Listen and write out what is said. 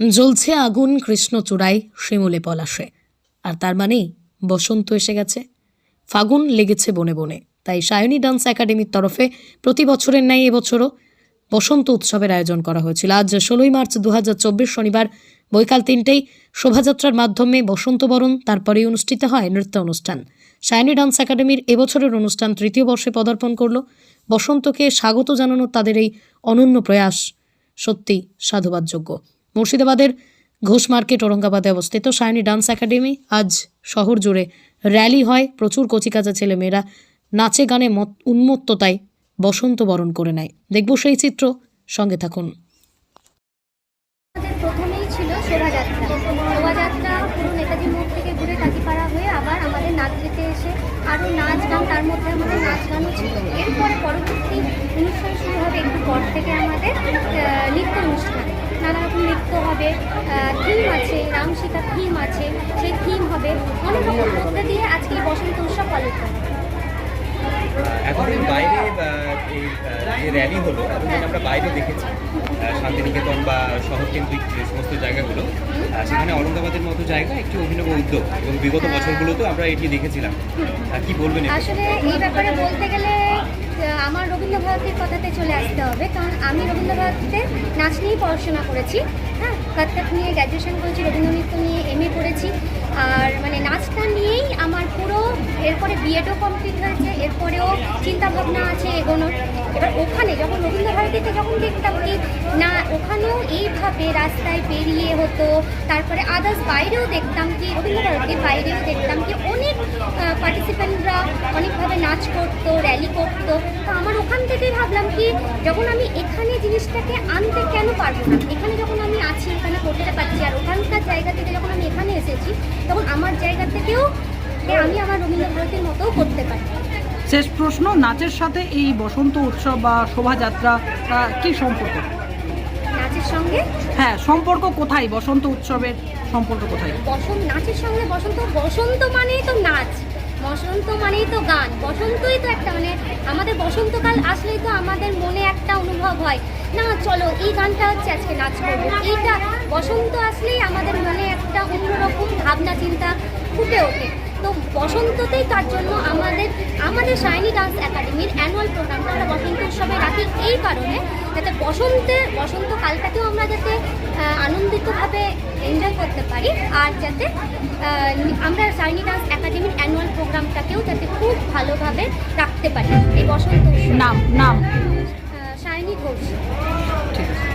জ্বলছে আগুন কৃষ্ণচূড়ায় শিমুলে পলাশে। আর তার মানেই বসন্ত এসে গেছে। ফাগুন লেগেছে বনে বনে। তাই সায়নী ডান্স একাডেমির তরফে প্রতি বছরের ন্যায় এবছরও বসন্ত উৎসবের আয়োজন করা হয়েছিল। আজ ষোলোই মার্চ দু হাজার চব্বিশ শনিবার বৈকাল তিনটেই শোভাযাত্রার মাধ্যমে বসন্ত বরণ, তারপরেই অনুষ্ঠিত হয় নৃত্য অনুষ্ঠান। সায়নী ডান্স একাডেমির এবছরের অনুষ্ঠান তৃতীয় বর্ষে পদার্পণ করল। বসন্তকে স্বাগত জানানো তাদের এই অনন্য প্রয়াস সত্যি সাধুবাদযোগ্য। মুর্শিদাবাদের ঘোষ মার্কেট ঔরঙ্গাবাদে অবস্থিত সায়নী ডান্স একাডেমি। আজ শহর জুড়ে র্যালি হয়। প্রচুর কচিকাচা ছেলেমেয়েরা নাচে গানে মত উন্মত্ততায় বসন্ত বরণ করে নেয়। দেখব সেই চিত্র। সঙ্গে থাকুন। আমাদের নাচ গান, তার মধ্যে আমাদের নাচ গানও ছিল। এরপরে পরবর্তী অনুষ্ঠান শুরু পর থেকে আমাদের নৃত্য অনুষ্ঠান। নানা রকম নৃত্য হবে থিম আছে রাম সীতা থিম আছে সেই থিম হবে অনেক রকম মধ্যে দিয়ে আজকে এই বসন্ত উৎসব পালিত এতদিন বাইরে যে র্যালি হলো এতদিন আমরা বাইরে দেখেছি শান্তিনিকেতন বা শহর কেন্দ্রিক যে সমস্ত জায়গাগুলো। সেখানে ঔরঙ্গাবাদের মতো জায়গা একটি অভিনব উদ্যোগ এবং বিগত বছরগুলোতেও আমরা এটি দেখেছিলাম। কি বলবেন আসলে এই ব্যাপারে বলতে গেলে রবীন্দ্রভারতীর কথাতে চলে আসতে হবে, কারণ আমি রবীন্দ্রভারতীতে নাচ নিয়েই পড়াশোনা করেছি। হ্যাঁ কত্থক নিয়ে গ্র্যাজুয়েশন করেছি, রবীন্দ্রনৃত্য নিয়ে এম করেছি আর মানে নাচটা নিয়েই আমার পুরো, এরপরে বিএডও কমপ্লিট হয়েছে, এরপরেও চিন্তা ভাবনা আছে এগোনোর এবার ওখানে যখন রবীন্দ্রভারতীতে যখন দেখতাম কি না, ওখানেও এইভাবে রাস্তায় বেরিয়ে হতো, তারপরে আদার্স বাইরেও দেখতাম কি, রবীন্দ্রভারতীর বাইরেও দেখতাম কি অনেক পার্টিসিপেন্টরা নাচ করতো র্যালি করতো। তো আমার ওখান থেকেই ভাবলাম কি যখন আমি এখানে জিনিসটাকে আনতে কেন পারব না? এখানে যখন আমি আছি এখানে করতে পারছি আর ওখানকার জায়গা থেকে যখন আমি এখানে এসেছি তখন আমার জায়গা থেকেও আমি আমার রবীন্দ্রভারতীর মতোও করতে পারি। শেষ প্রশ্ন নাচের সাথে এই বসন্ত উৎসব বা শোভাযাত্রা কি সম্পর্ক? নাচের সঙ্গে? হ্যাঁ সম্পর্ক কোথায়? বসন্ত উৎসবের সম্পর্ক কোথায়? বসন্ত নাচের সঙ্গে বসন্ত বসন্ত মানেই তো নাচ। বসন্ত মানেই তো গান, বসন্তই তো একটা মানে আমাদের বসন্তকাল আসলেই তো আমাদের মনে একটা অনুভব হয়। না, চলো, এই গানটা হচ্ছে আজকে নাচ করব। এইটা বসন্ত আসলেই আমাদের মনে একটা অন্যরকম ভাবনা, চিন্তা ফুটে ওঠে। তো বসন্ততেই তার জন্য আমাদের আমাদের শাইনি ডান্স একাডেমির অ্যানুয়াল প্রোগ্রামটা আমরা বসন্ত উৎসবে রাখি এই কারণে যাতে বসন্তে বসন্তকালটাকেও আমরা যাতে আনন্দিতভাবে এনজয় করতে পারি আর যাতে আমরা সাইনি ডান্স একাডেমির অ্যানুয়াল প্রোগ্রামটাকেও যাতে খুব ভালোভাবে রাখতে পারি। এই বসন্ত নাম নাম। সায়নী ঘোষ।